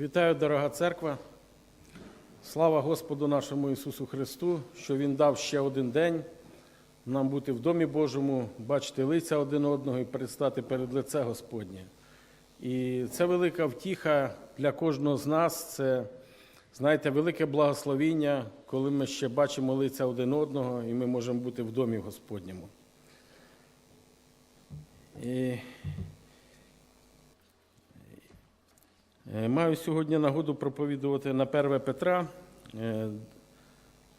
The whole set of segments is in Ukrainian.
Вітаю, дорога церква. Слава Господу нашому Ісусу Христу, що Він дав ще один день нам бути в Домі Божому, бачити лиця один одного і предстати перед лице Господнє. І це велика втіха для кожного з нас. Це, знаєте, велике благословіння, коли ми ще бачимо лиця один одного, і ми можемо бути в домі Господньому. І Е, Маю сьогодні нагоду проповідувати на 1 Петра, е,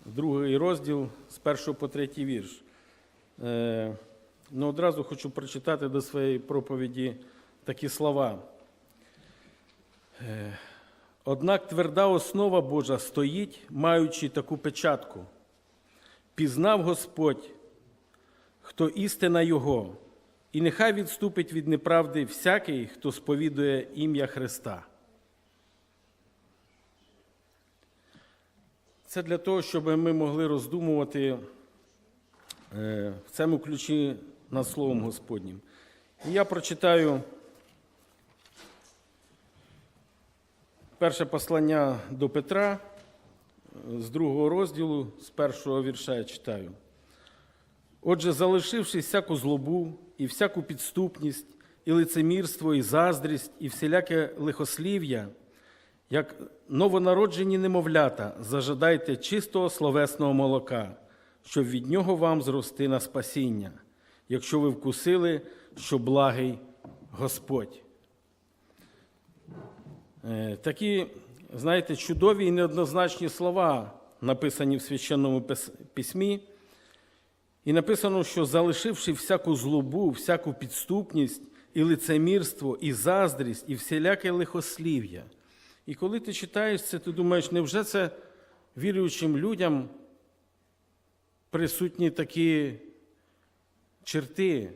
другий розділ з 1 по третій вірш. Е, Ну, одразу хочу прочитати до своєї проповіді такі слова. Е, Однак тверда основа Божа стоїть, маючи таку печатку. Пізнав Господь, хто істина Його, і нехай відступить від неправди всякий, хто сповідує ім'я Христа. Це для того, щоб ми могли роздумувати е, в цьому ключі над Словом Господнім. І я прочитаю перше послання до Петра е, з другого розділу, з першого вірша я читаю. Отже, залишивши всяку злобу і всяку підступність, і лицемірство, і заздрість, і всіляке лихослів'я, як новонароджені немовлята, зажадайте чистого словесного молока, щоб від нього вам зрости на спасіння, якщо ви вкусили, що благий Господь. Е, Такі, знаєте, чудові і неоднозначні слова написані в священному письмі. І написано, що залишивши всяку злобу, всяку підступність, і лицемірство, і заздрість, і всіляке лихослів'я. І коли ти читаєш це, ти думаєш, невже це віруючим людям присутні такі черти?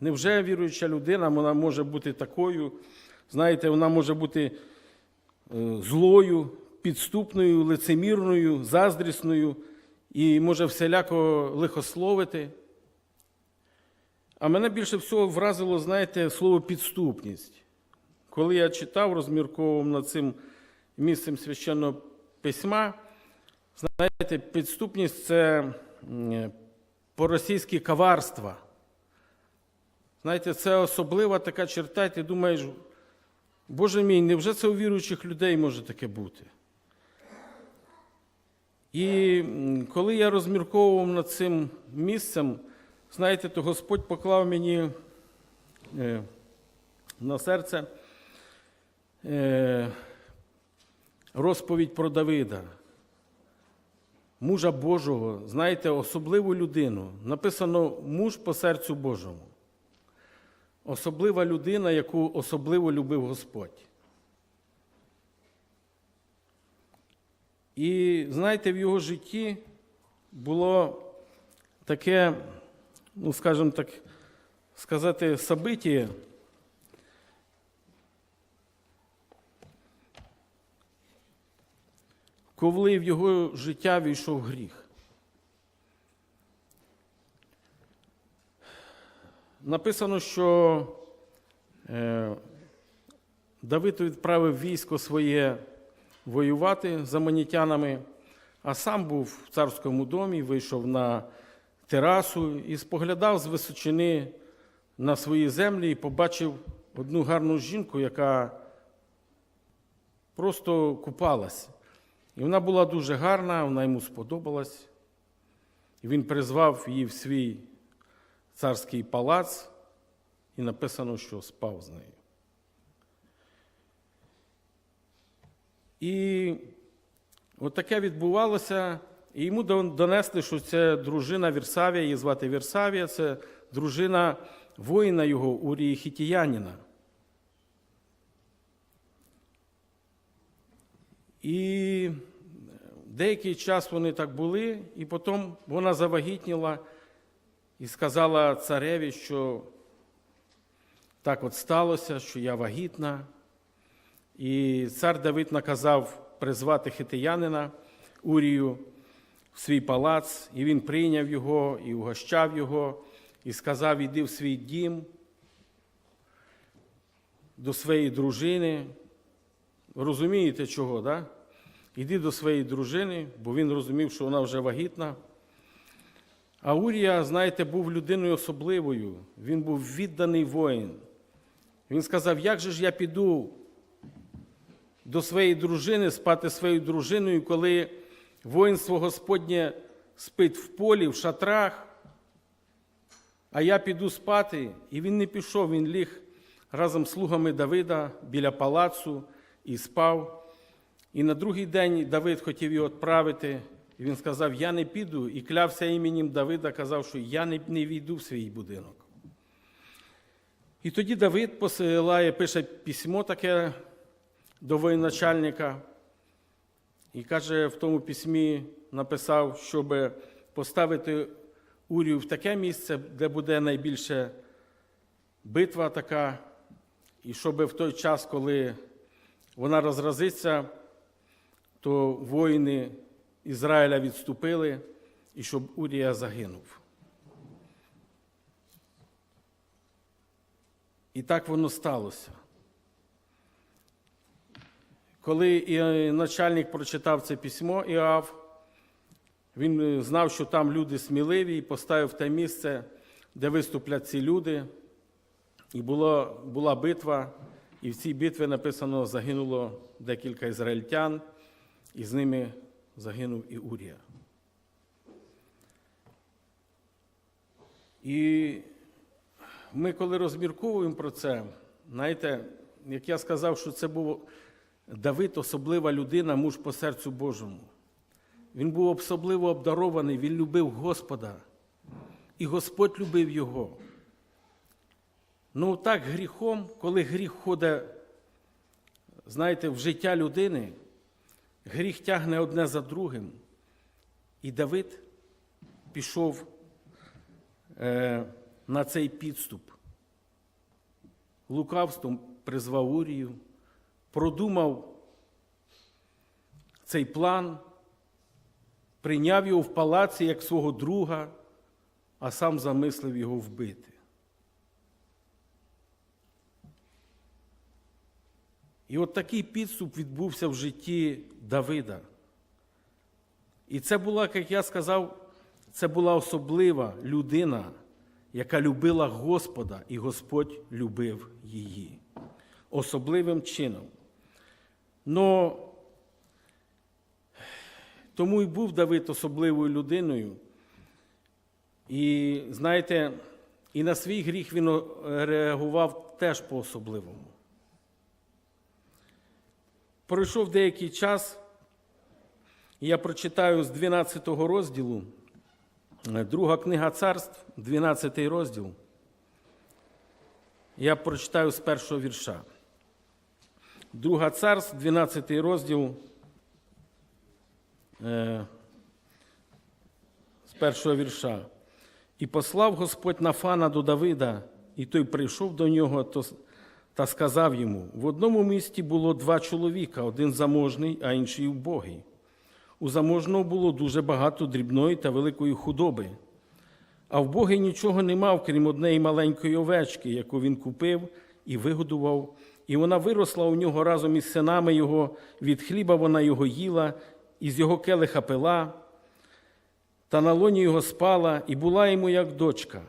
Невже віруюча людина вона може бути такою? Знаєте, вона може бути е, злою, підступною, лицемірною, заздрісною і може всіляко лихословити. А мене більше всього вразило, знаєте, слово підступність. Коли я читав, розмірковував над цим місцем священного письма, знаєте, підступність це по-російськи коварство. Знаєте, це особлива така черта, і ти думаєш, Боже мій, невже це у віруючих людей може таке бути? І коли я розмірковував над цим місцем, знаєте, то Господь поклав мені е, на серце розповідь про Давида, мужа Божого, знаєте, особливу людину. Написано муж по серцю Божому. Особлива людина, яку особливо любив Господь. І знаєте, в його житті було таке, ну, скажімо так, сказати, собиття, коли в його життя війшов гріх. Написано, що е, Давид відправив військо своє воювати з аманітянами, а сам був в царському домі, вийшов на терасу і споглядав з височини на свої землі і побачив одну гарну жінку, яка просто купалась. І вона була дуже гарна, вона йому сподобалась. І він призвав її в свій царський палац, і написано, що спав з нею. І от таке відбувалося, і йому донесли, що це дружина Вірсавія, її звати Вірсавія, це дружина воїна його Урії Хітіянина. І деякий час вони так були, і потім вона завагітніла і сказала цареві, що так от сталося, що я вагітна. І цар Давид наказав призвати хитиянина Урію в свій палац, і він прийняв його і угощав його, і сказав: іди в свій дім до своєї дружини, Розумієте чого, да? Іди до своєї дружини, бо він розумів, що вона вже вагітна. А Урія, знаєте, був людиною особливою. Він був відданий воїн. Він сказав: як же ж я піду до своєї дружини, спати своєю дружиною, коли воїнство Господнє спить в полі, в шатрах, а я піду спати. І він не пішов, він ліг разом з слугами Давида біля палацу і спав. І на другий день Давид хотів його відправити, і він сказав: Я не піду, і клявся іменем Давида, казав, що я не, не війду в свій будинок. І тоді Давид посилає, пише письмо таке до воєначальника і каже, в тому письмі написав, щоб поставити Урію в таке місце, де буде найбільше битва така, і щоб в той час, коли вона розразиться, то воїни Ізраїля відступили, і щоб Урія загинув. І так воно сталося. Коли і начальник прочитав це письмо Іав, він е, знав, що там люди сміливі, і поставив те місце, де виступлять ці люди. І була, була битва, і в цій битві написано, загинуло декілька ізраїльтян, і з ними загинув і Урія. І ми, коли розмірковуємо про це, знаєте, як я сказав, що це був Давид особлива людина, муж по серцю Божому. Він був особливо обдарований, він любив Господа, і Господь любив його. Ну, так гріхом, коли гріх входить, знаєте, в життя людини, гріх тягне одне за другим. І Давид пішов е, на цей підступ. Лукавством призвав Урію, продумав цей план, прийняв його в палаці як свого друга, а сам замислив його вбити. І от такий підступ відбувся в житті Давида. І це була, як я сказав, це була особлива людина, яка любила Господа, і Господь любив її особливим чином. Но тому і був Давид особливою людиною. І знаєте, і на свій гріх він реагував теж по-особливому. Пройшов деякий час, я прочитаю з 12 розділу, друга книга царств, 12 розділ. Я прочитаю з першого вірша. Друга царств, 12 розділ. е, З першого вірша. І послав Господь Нафана до Давида, і той прийшов до нього то, та сказав йому: в одному місті було два чоловіка, один заможний, а інший убогий. У заможного було дуже багато дрібної та великої худоби. А вбогий нічого не мав, крім однієї маленької овечки, яку він купив і вигодував, і вона виросла у нього разом із синами його, від хліба вона його їла, із його келиха пила, та на лоні його спала, і була йому як дочка.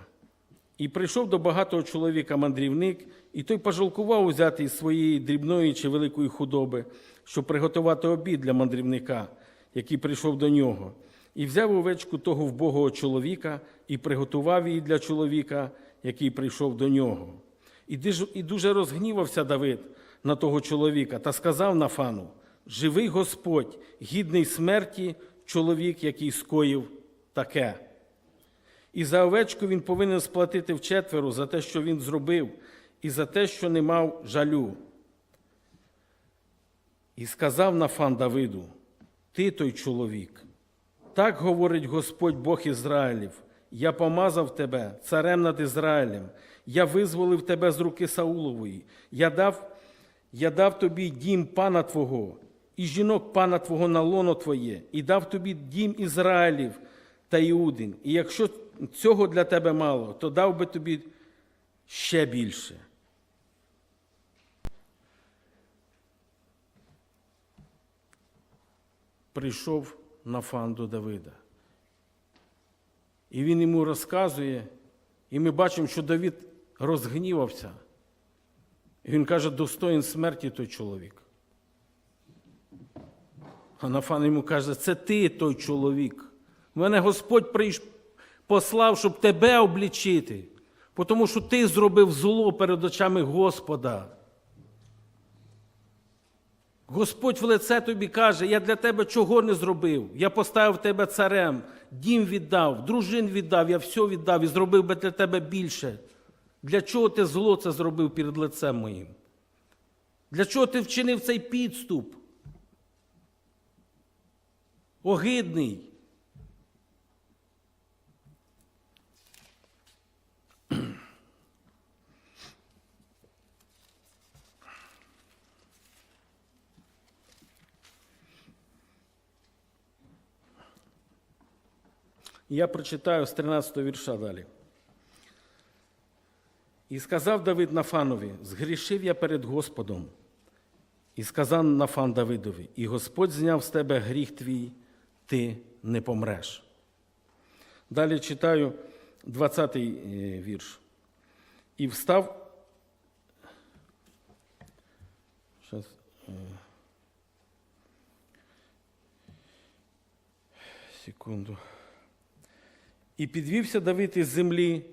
І прийшов до багатого чоловіка мандрівник, і той пожалкував взяти із своєї дрібної чи великої худоби, щоб приготувати обід для мандрівника, який прийшов до нього. І взяв овечку того вбогого чоловіка і приготував її для чоловіка, який прийшов до нього. І дуже розгнівався Давид на того чоловіка та сказав Нафану: Живий Господь, гідний смерті, чоловік, який скоїв таке. І за овечку він повинен сплатити вчетверо за те, що він зробив, і за те, що не мав жалю. І сказав Нафан Давиду: Ти той чоловік. Так говорить Господь Бог Ізраїлів: Я помазав тебе царем над Ізраїлем, я визволив тебе з руки Саулової, я дав я дав тобі дім пана Твого, і жінок пана Твого на лоно Твоє, і дав тобі дім Ізраїлів та Іудин. І якщо цього для тебе мало, то дав би тобі ще більше. прийшов Нафан до Давида. І він йому розказує, і ми бачимо, що Давид розгнівався. І він каже, достоїн смерті той чоловік. А Нафан йому каже, це ти той чоловік. Мене Господь. Послав, щоб тебе облічити, тому що ти зробив зло перед очами Господа. Господь в лице тобі каже, я для тебе чого не зробив. Я поставив тебе царем, дім віддав, дружин віддав, я все віддав і зробив би для тебе більше. Для чого ти зло це зробив перед лицем моїм? Для чого ти вчинив цей підступ? Огидний. Я прочитаю з 13 вірша далі. І сказав Давид Нафанові: згрішив я перед Господом. І сказав Нафан Давидові, і Господь зняв з тебе гріх твій, ти не помреш. Далі читаю 20-й е, вірш. І встав. Щас, е, секунду. І підвівся Давид із землі,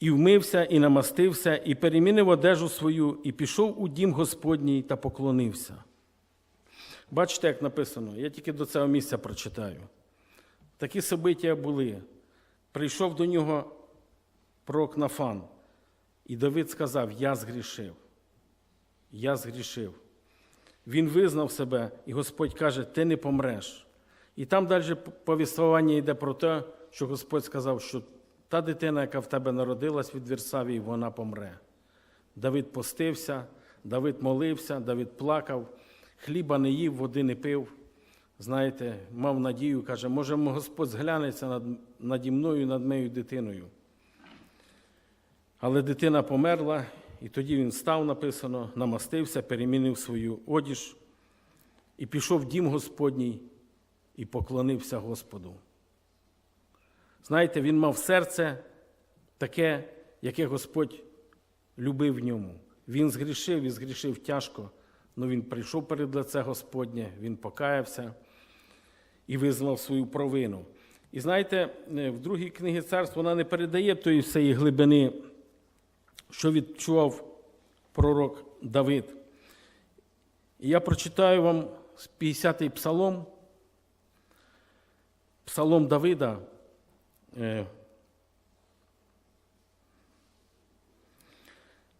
і вмився, і намастився, і перемінив одежу свою, і пішов у дім Господній та поклонився. Бачите, як написано, я тільки до цього місця прочитаю. Такі собиття були. Прийшов до нього пророк Нафан, і Давид сказав: Я згрішив. Я згрішив. Він визнав себе, і Господь каже, ти не помреш. І там далі повіствування йде про те, що Господь сказав, що та дитина, яка в тебе народилась від Вірсавії, вона помре. Давид постився, Давид молився, Давид плакав, хліба не їв, води не пив. Знаєте, мав надію, каже, може, Господь зглянеться над, наді мною, над моєю дитиною. Але дитина померла, і тоді він став, написано, намастився, перемінив свою одіж і пішов в дім Господній і поклонився Господу. Знаєте, він мав серце таке, яке Господь любив в ньому. Він згрішив і згрішив тяжко, але він прийшов перед лице Господнє, він покаявся і визнав свою провину. І знаєте, в другій книгі царств вона не передає тої всієї глибини, що відчував пророк Давид. І я прочитаю вам з 50-й псалом, псалом Давида. Е,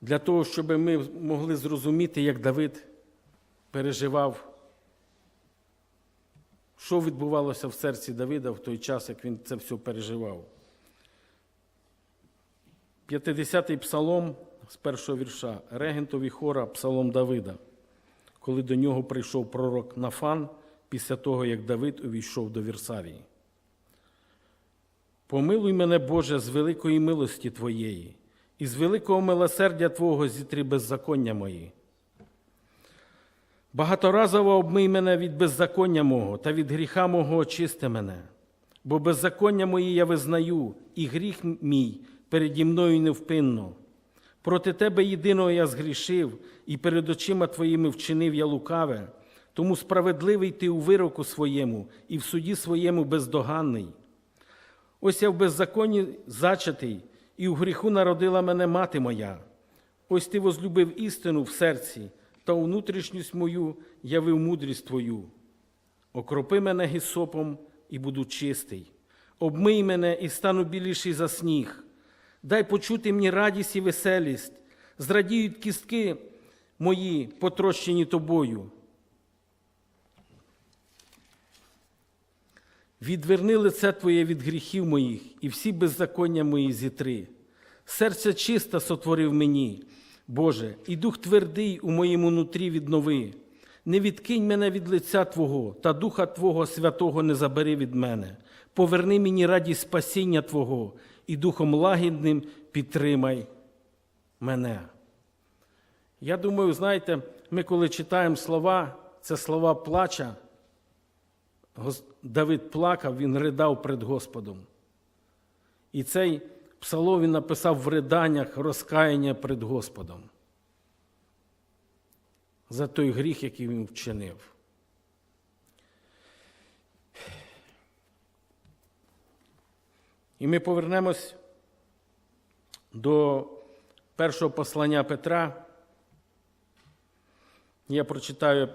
Для того, щоб ми могли зрозуміти, як Давид переживав, що відбувалося в серці Давида в той час, як він це все переживав. 50-й псалом з першого вірша, регентові хора Псалом Давида, коли до нього прийшов пророк Нафан після того, як Давид увійшов до Вірсавії. Помилуй мене, Боже, з великої милості Твоєї, і з великого милосердя Твого зітри беззаконня мої. Багаторазово обмий мене від беззаконня мого та від гріха мого очисти мене, бо беззаконня мої я визнаю, і гріх мій переді мною невпинно. Проти Тебе єдиного я згрішив, і перед очима Твоїми вчинив я лукаве, тому справедливий ти у вироку своєму, і в суді своєму бездоганний. Ось я в беззаконні зачатий, і в гріху народила мене мати моя. Ось ти возлюбив істину в серці, та у внутрішність мою явив мудрість твою. Окропи мене гісопом і буду чистий. Обмий мене і стану біліший за сніг. Дай почути мені радість і веселість, зрадіють кістки мої, потрощені тобою. Відверни лице Твоє від гріхів моїх і всі беззаконня мої зітри. Серце чисте сотворив мені, Боже, і дух твердий у моєму нутрі віднови. Не відкинь мене від лиця Твого, та Духа Твого Святого не забери від мене. Поверни мені радість спасіння Твого, і Духом лагідним підтримай мене. Я думаю, знаєте, ми коли читаємо слова, це слова плача Давид плакав, він ридав перед Господом. І цей псалом він написав в риданнях розкаяння перед Господом за той гріх, який він вчинив. І ми повернемось до першого послання Петра. Я прочитаю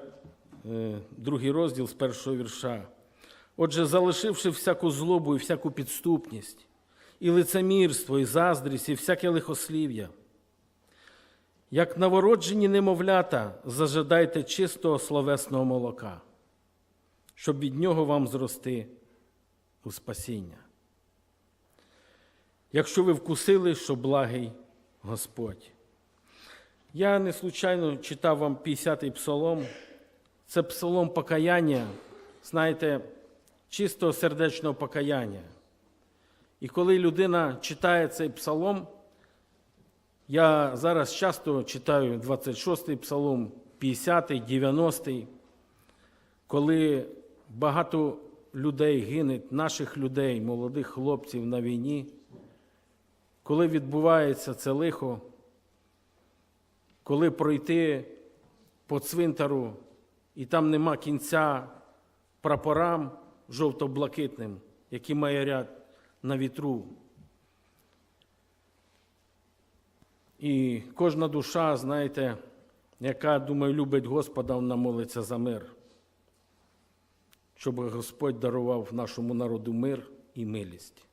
другий розділ з першого вірша. Отже, залишивши всяку злобу і всяку підступність, і лицемірство, і заздрість, і всяке лихослів'я, як новороджені немовлята, зажадайте чистого словесного молока, щоб від нього вам зрости у спасіння. Якщо ви вкусили, що благий Господь. Я не случайно читав вам 50-й псалом. Це псалом покаяння, знаєте, чистого сердечного покаяння. І коли людина читає цей псалом, я зараз часто читаю 26-й псалом, 50-й, 90-й, коли багато людей гине, наших людей, молодих хлопців на війні, коли відбувається це лихо, коли пройти по цвинтару і там нема кінця прапорам жовто-блакитним, які майорять на вітру. І кожна душа, знаєте, яка, думаю, любить Господа, вона молиться за мир, щоб Господь дарував нашому народу мир і милість,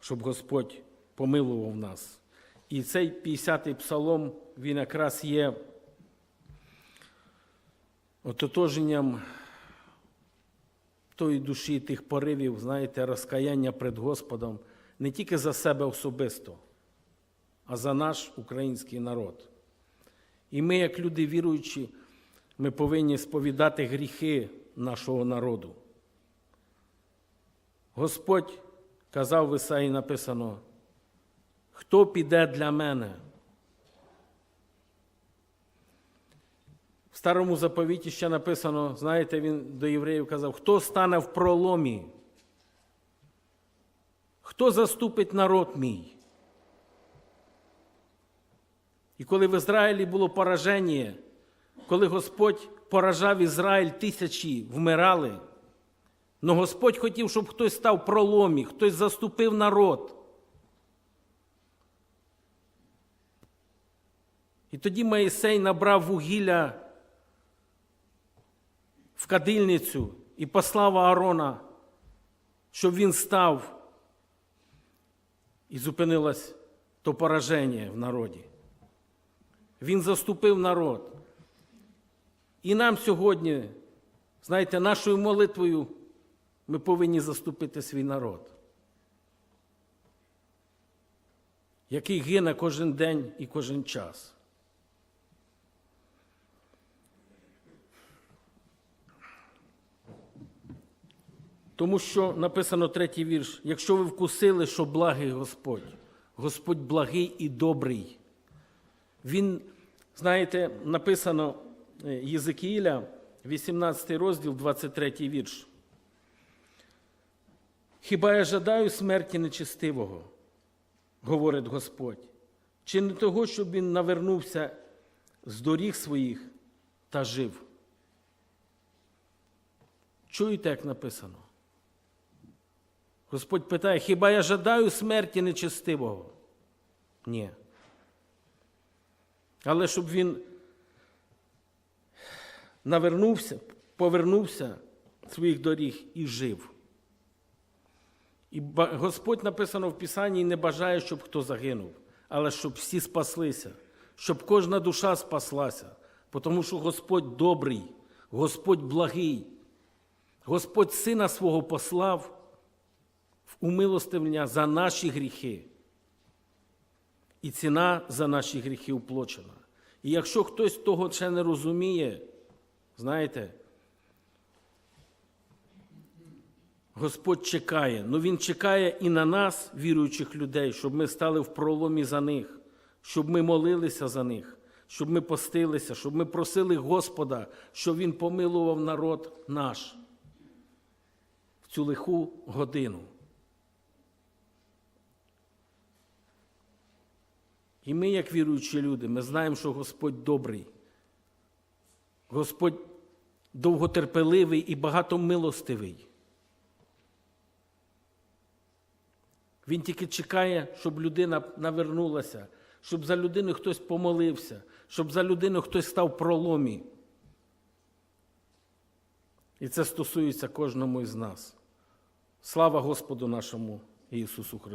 щоб Господь помилував нас. І цей 50-й псалом, він якраз є ототоженням тої душі, тих поривів, знаєте, розкаяння перед Господом не тільки за себе особисто, а за наш український народ. І ми, як люди віруючі, ми повинні сповідати гріхи нашого народу. Господь казав в Ісаї написано, хто піде для мене? В старому заповіті ще написано, знаєте, він до євреїв казав, хто стане в проломі? Хто заступить народ мій? І коли в Ізраїлі було пораження, коли Господь поражав Ізраїль, тисячі вмирали, але Господь хотів, щоб хтось став в проломі, хтось заступив народ. І тоді Моїсей набрав вугілля в кадильницю і послав Аарона, щоб він став і зупинилось то пораження в народі. Він заступив народ. І нам сьогодні, знаєте, нашою молитвою ми повинні заступити свій народ, який гине кожен день і кожен час. Тому що написано третій вірш: якщо ви вкусили, що благий Господь, Господь благий і добрий. Він, знаєте, написано е, Єзекіїля, 18 розділ, 23 вірш. Хіба я жадаю смерті нечестивого, говорить Господь, чи не того, щоб він навернувся з доріг своїх та жив? Чуєте, як написано? Господь питає, хіба я жадаю смерті нечестивого? Ні. Але щоб він навернувся, повернувся своїх доріг і жив. І Господь написано в Писанні не бажає, щоб хто загинув, але щоб всі спаслися, щоб кожна душа спаслася, тому що Господь добрий, Господь благий, Господь Сина свого послав умилостивлення за наші гріхи. І ціна за наші гріхи уплочена. І якщо хтось того ще не розуміє, знаєте, Господь чекає, ну Він чекає і на нас, віруючих людей, щоб ми стали в проломі за них, щоб ми молилися за них, щоб ми постилися, щоб ми просили Господа, щоб Він помилував народ наш. в цю лиху годину. І ми, як віруючі люди, ми знаємо, що Господь добрий. Господь довготерпеливий і багатомилостивий. Він тільки чекає, щоб людина навернулася, щоб за людину хтось помолився, щоб за людину хтось став проломі. І це стосується кожному із нас. Слава Господу нашому Ісусу Христу!